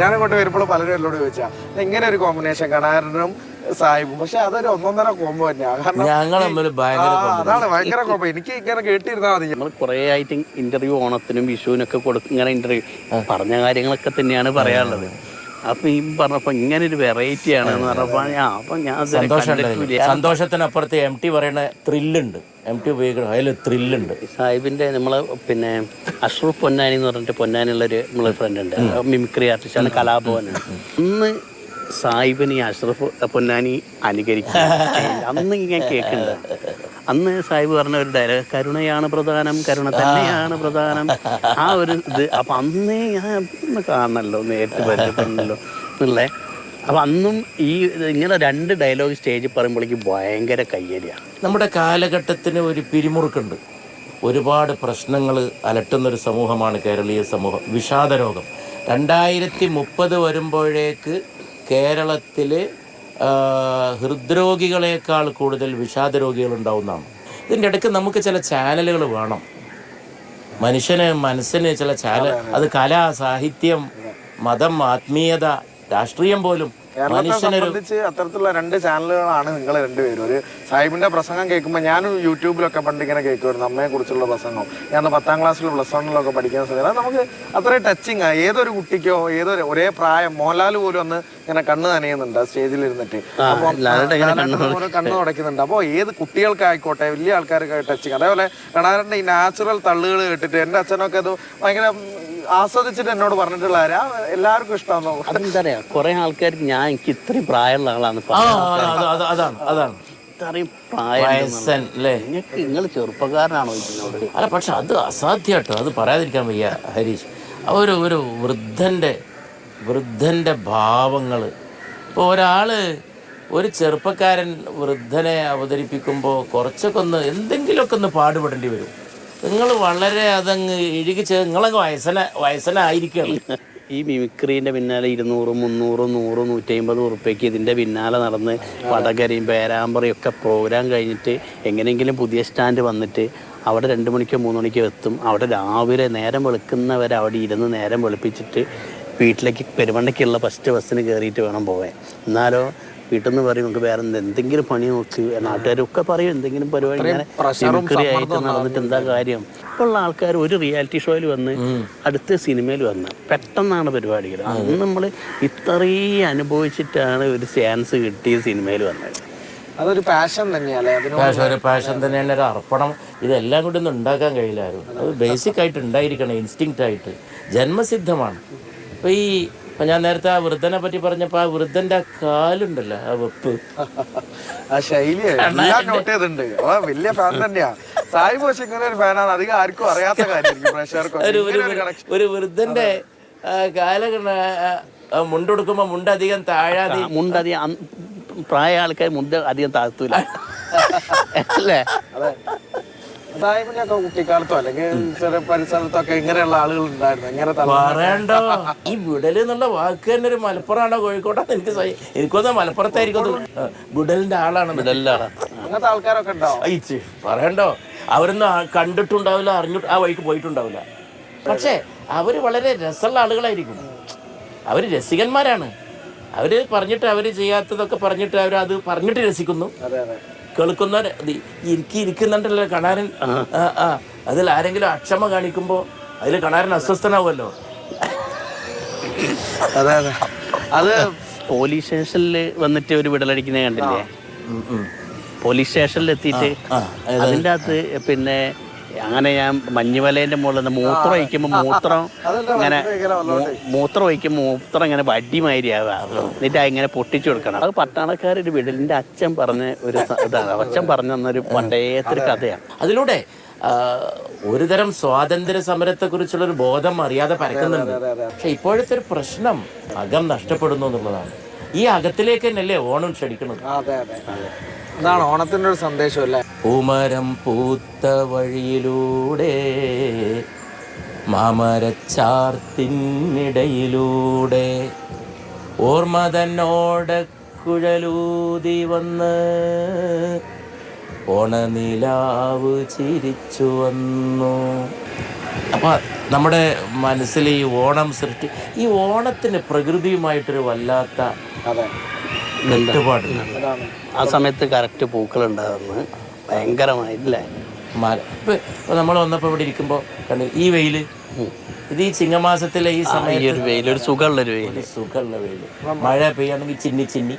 ഞാൻ ഇങ്ങോട്ട് വരുമ്പോൾ പലരും എന്നോട് ചോദിച്ചാ ഇങ്ങനെ ഒരു കോമ്പിനേഷൻ കണാരനും സാഹിബും. പക്ഷെ അതൊരു ഒന്നൊന്നര കോമ്പോ തന്നെയാണ് അതാണ് ഭയങ്കര കോമ്പോ എനിക്ക് ഇങ്ങനെ കേട്ടിരുന്നാ മതി. നമ്മൾ കുറേ ആയിട്ട് ഇന്റർവ്യൂ ഓണത്തിനും വിഷുവിനൊക്കെ കൊടുക്കും ഇങ്ങനെ ഇന്റർവ്യൂ പറഞ്ഞ കാര്യങ്ങളൊക്കെ തന്നെയാണ് പറയാനുള്ളത്. അപ്പൊ ഈ പറഞ്ഞപ്പോ ഇങ്ങനെ ഒരു വെറൈറ്റി ആണ് എന്ന് പറഞ്ഞപ്പോ ഞാൻ അപ്പൊ ഞാൻ. സന്തോഷത്തിനപ്പുറത്ത് എം ടി പറയുന്ന ത്രില്ലുണ്ട് എം ടി ഉപയോഗിക്കണം. അതിൽ ത്രില്ലുണ്ട് സാഹിബിന്റെ നമ്മളെ പിന്നെ അഷ്റഫ് പൊന്നാനി എന്ന് പറഞ്ഞിട്ട് പൊന്നാനിയുള്ള ഒരു നമ്മളെ ഫ്രണ്ട് ഉണ്ട്. മിമിക്രി ആർട്ടിസ്റ്റ് ആണ് കലാഭവനാണ്. ഇന്ന് സാഹിബിന് ഈ അഷ്റഫ് പൊന്നാനി അനുകരിക്കും അന്ന് ഇങ്ങനെ കേൾക്കുന്നുണ്ട്. അന്ന് സാഹിബ് പറഞ്ഞ ഒരു ഡയലോഗ് കരുണയാണ് പ്രധാനം കരുണ തന്നെയാണ് പ്രധാനം. ആ ഒരു ഇത്. അപ്പൊ അന്നേ ഞാൻ ഒന്ന് കാണണല്ലോ നേരിട്ട് പരിചയപ്പെടണല്ലോ എന്നുള്ളേ. അപ്പൊ അന്നും ഈ ഇങ്ങനെ രണ്ട് ഡയലോഗ് സ്റ്റേജിൽ പറയുമ്പോഴേക്കും ഭയങ്കര കയ്യടിയാണ് നമ്മുടെ കാലഘട്ടത്തിന് ഒരു പിരിമുറുക്കുണ്ട്. ഒരുപാട് പ്രശ്നങ്ങൾ അലട്ടുന്നൊരു സമൂഹമാണ് കേരളീയ സമൂഹം. വിഷാദരോഗം. രണ്ടായിരത്തി മുപ്പത് വരുമ്പോഴേക്ക് കേരളത്തിൽ ഹൃദ്രോഗികളെക്കാൾ കൂടുതൽ വിഷാദ രോഗികൾ ഉണ്ടാവുന്നതാണ് ഇതിന്റെ ഇടയ്ക്ക് നമുക്ക് ചില ചാനലുകൾ വേണം. മനുഷ്യന് മനസ്സിന് ചില ചാനൽ അത് കല സാഹിത്യം മതം ആത്മീയത രാഷ്ട്രീയം പോലും കേരളത്തെ സംബന്ധിച്ച് അത്തരത്തിലുള്ള രണ്ട് ചാനലുകളാണ് നിങ്ങൾ രണ്ടുപേരും. ഒരു സാഹിബിന്റെ പ്രസംഗം കേൾക്കുമ്പോൾ ഞാനും യൂട്യൂബിലൊക്കെ പണ്ട് ഇങ്ങനെ കേൾക്കുമായിരുന്നു അമ്മയെ കുറിച്ചുള്ള പ്രസംഗം. ഞാൻ പത്താം ക്ലാസ്സിൽ പ്ലസ് വണ്ണിലൊക്കെ പഠിക്കുന്ന സമയത്ത് നമുക്ക് അത്രയും ടച്ചിങ് ആണ് ഏതൊരു കുട്ടിക്കോ ഏതൊരു ഒരേ പ്രായം മോഹൻലാൽ പോലും അന്ന് ഇങ്ങനെ കണ്ണ് നനയുന്നുണ്ട് ആ സ്റ്റേജിൽ ഇരുന്നിട്ട്. അപ്പം ലാലേട്ടൻ ഇങ്ങനെ ലാലേട്ടൻ ഓരോ കണ്ണ് തുടയ്ക്കുന്നുണ്ട് അപ്പോൾ ഏത് കുട്ടികൾക്കായിക്കോട്ടെ വലിയ ആൾക്കാർക്ക് ടച്ചിങ് അതേപോലെ കണാറിന്റെ ഈ നാച്ചുറൽ തള്ളുകൾ കേട്ടിട്ട് എന്റെ അച്ഛനൊക്കെ അത് ഭയങ്കര ആസ്വദിച്ചിട്ട് എന്നോട് പറഞ്ഞിട്ടുള്ള ആരാ? എല്ലാവർക്കും ഇഷ്ടമാണോ അതെന്താ പറയാ കുറെ ആൾക്കാർക്ക് ഞാൻ എനിക്ക് ഇത്രയും പ്രായമുള്ള ആളാണ് അതാണ് അതാണ്. ഇത്രയും പ്രായം നിങ്ങൾക്ക് നിങ്ങൾ ചെറുപ്പക്കാരനാണോ ഇതിനോട് അല്ല പക്ഷെ അത് അസാധ്യട്ടോ അത് പറയാതിരിക്കാൻ വയ്യ ഹരീഷ്. ഒരു ഒരു വൃദ്ധന്റെ വൃദ്ധന്റെ ഭാവങ്ങൾ ഇപ്പോൾ ഒരാൾ ഒരു ചെറുപ്പക്കാരൻ വൃദ്ധനെ അവതരിപ്പിക്കുമ്പോൾ കുറച്ചൊക്കെ ഒന്ന് എന്തെങ്കിലുമൊക്കെ ഒന്ന് പാടുപെടേണ്ടി വരും. നിങ്ങൾ വളരെ അതങ്ങ് ഇഴുകി ചേ നിങ്ങളങ്ങ് വയസ്സന വയസ്സനായിരിക്കണം. ഈ മിമിക്രീന്റെ പിന്നാലെ ഇരുന്നൂറ് മുന്നൂറ് നൂറ് നൂറ്റമ്പത് ഉറുപ്പ്യക്ക് ഇതിന്റെ പിന്നാലെ നടന്ന് വടകരയും പേരാമ്പ്രയും ഒക്കെ പ്രോഗ്രാം കഴിഞ്ഞിട്ട് എങ്ങനെയെങ്കിലും പുതിയ സ്റ്റാൻഡ് വന്നിട്ട് അവിടെ രണ്ട് മണിക്കോ മൂന്ന് മണിക്കോ എത്തും. അവിടെ രാവിലെ നേരം വെളുക്കുന്നവരെ അവിടെ ഇരുന്ന് നേരം വെളുപ്പിച്ചിട്ട് വീട്ടിലേക്ക് പെരുമണ്ണയ്ക്കുള്ള ഫസ്റ്റ് ബസ്സിന് കയറിയിട്ട് വേണം പോകാൻ. എന്നാലോ വീട്ടിൽ നിന്ന് പറയും നമുക്ക് വേറെ എന്തെങ്കിലും പണി നോക്കി. നാട്ടുകാരൊക്കെ പറയും എന്തെങ്കിലും പരിപാടി ഇങ്ങനെ ആയിട്ട് നടന്നിട്ട് എന്താ കാര്യം? ഇപ്പോൾ ഉള്ള ആൾക്കാർ ഒരു റിയാലിറ്റി ഷോയിൽ വന്ന് അടുത്ത സിനിമയിൽ വന്ന് പെട്ടെന്നാണ് പരിപാടികൾ അന്ന് നമ്മൾ ഇത്രയും അനുഭവിച്ചിട്ടാണ് ഒരു ചാൻസ് കിട്ടിയ സിനിമയിൽ വന്നത്. അതൊരു പാഷൻ തന്നെയല്ലേ? ഒരു പാഷൻ തന്നെയാണ്. ഒരു അർപ്പണം. ഇതെല്ലാം കൂടി ഒന്നും ഉണ്ടാക്കാൻ കഴിയില്ലായിരുന്നു. അത് ബേസിക് ആയിട്ട് ഉണ്ടായിരിക്കണം ഇൻസ്റ്റിങ്ക്റ്റ് ആയിട്ട്. ജന്മസിദ്ധമാണ്. അപ്പോൾ ഈ ഇപ്പം ഞാൻ നേരത്തെ ആ വൃദ്ധനെ പറ്റി പറഞ്ഞപ്പോൾ ആ വൃദ്ധന്റെ ആ കാലുണ്ടല്ലോ ആ വെപ്പ്. ആ ശൈലി എല്ലാം നോട്ട് ചെയ്തിട്ടുണ്ട്. ആ വലിയ ഫാൻ തന്നെയാ. സായി ബോസ് ഇങ്ങനെ ഒരു ഫാനാണ് അധികം ആർക്കും അറിയാത്ത ഒരു വൃദ്ധന്റെ ഇങ്ങനെ ഒരു കണക്ഷൻ കാല മുണ്ടെടുക്കുമ്പോൾ മുണ്ട് അധികം താഴാതെ മുണ്ട് അധികം പ്രായ ആൾക്കാർ മുണ്ട് അധികം താഴ്ത്തൂല. അല്ലേ? ഒക്കെ കുട്ടിക്കാലത്തോ അല്ലെങ്കിൽ ചെറിയ പരിസരത്തൊക്കെ ഇങ്ങനെയുള്ള ആളുകൾ ഉണ്ടായിരുന്നു. ഇങ്ങനെ പറയണ്ടോ? ഈ വിടൽ എന്നുള്ള വാക്ക് തന്നെ ഒരു മലപ്പുറമാണോ? കോഴിക്കോട്ടെ എനിക്ക് എനിക്കൊന്നും മലപ്പുറത്തായിരിക്കും. വിടലിന്റെ ആളാണ്. വിടലിലാണ്. അങ്ങനത്തെ ആൾക്കാരൊക്കെ ഉണ്ടാവും അയച്ച് പറയണ്ടോ? അവരൊന്നും കണ്ടിട്ടുണ്ടാവില്ല അറിഞ്ഞു ആ വഴിക്ക് പോയിട്ടുണ്ടാവില്ല. പക്ഷേ അവർ വളരെ രസമുള്ള ആളുകളായിരിക്കും. അവർ രസികന്മാരാണ്. അവർ പറഞ്ഞിട്ട് അവർ ചെയ്യാത്തതൊക്കെ പറഞ്ഞിട്ട് അവർ അത് പറഞ്ഞിട്ട് രസിക്കുന്നു. അതെ അതെ. കേൾക്കുന്നവർ ഇരിക്കി ഇരിക്കുന്നുണ്ടല്ലോ കണാരൻ. ആ. ആ അതിൽ ആരെങ്കിലും അക്ഷമ കാണിക്കുമ്പോൾ അതിൽ കണാരൻ അസ്വസ്ഥനാവുമല്ലോ. അതെ അതെ. അത് പോലീസ് സ്റ്റേഷനിൽ വന്നിട്ട് ഒരു വിടലടിക്കുന്നത് കണ്ടില്ലേ. പോലീസ് സ്റ്റേഷനിൽ എത്തിയിട്ട് അതിന്റെ അകത്ത് പിന്നെ അങ്ങനെ ഞാൻ മഞ്ഞുമലേന്റെ മുകളിൽ നിന്ന് മൂത്രം ഒഴിക്കുമ്പോൾ മൂത്രം ഇങ്ങനെ മൂത്രം ഒഴിക്കുമ്പോൾ മൂത്രം ഇങ്ങനെ വടിമാതിരിയാവുക എന്നിട്ട് ഇങ്ങനെ പൊട്ടിച്ചു കൊടുക്കണം. അത് പട്ടാളക്കാരൊരു വിടലിന്റെ അച്ഛൻ പറഞ്ഞ ഒരു ഇതാണ്. അച്ഛൻ പറഞ്ഞു തന്നൊരു പണ്ടേത്തൊരു കഥയാണ് അതിലൂടെ ഒരുതരം സ്വാതന്ത്ര്യ സമരത്തെ കുറിച്ചുള്ള ഒരു ബോധം അറിയാതെ പരക്കുന്നുണ്ട്. പക്ഷെ ഇപ്പോഴത്തെ ഒരു പ്രശ്നം അകം നഷ്ടപ്പെടുന്നു എന്നുള്ളതാണ്. ഈ അകത്തിലേക്ക് തന്നെയല്ലേ ഓണം ക്ഷണിക്കുന്നത്? അതെ അതെ അതാണ് ഓണത്തിന്റെ ഒരു സന്ദേശം അല്ലേ? പൂമരം പൂത്ത വഴിയിലൂടെ മാമരച്ചാർത്തിനിടയിലൂടെ ഓർമ്മ തന്നോടെ കുഴലൂതി വന്ന് ഓണനിലാവ് ചിരിച്ചു വന്നു. അപ്പോൾ നമ്മുടെ മനസ്സിൽ ഈ ഓണം സൃഷ്ടി ഈ ഓണത്തിന് പ്രകൃതിയുമായിട്ടൊരു വല്ലാത്ത അതെ നെട്ടുപാടില്ല ആ സമയത്ത് കറക്റ്റ് പൂക്കളുണ്ടാകുന്നു ഭയങ്കരമായില്ലേ മല. ഇപ്പം നമ്മൾ വന്നപ്പോൾ ഇവിടെ ഇരിക്കുമ്പോൾ കണ്ടു ഈ വെയിൽ. ഇത് ഈ ചിങ്ങമാസത്തിലെ ഈ ഒരു വെയിൽ ഒരു സുഖമുള്ളൊരു വെയിൽ സുഖമുള്ള വെയിൽ മഴ പെയ്യാണെങ്കിൽ ചിന്നി ചിന്നി.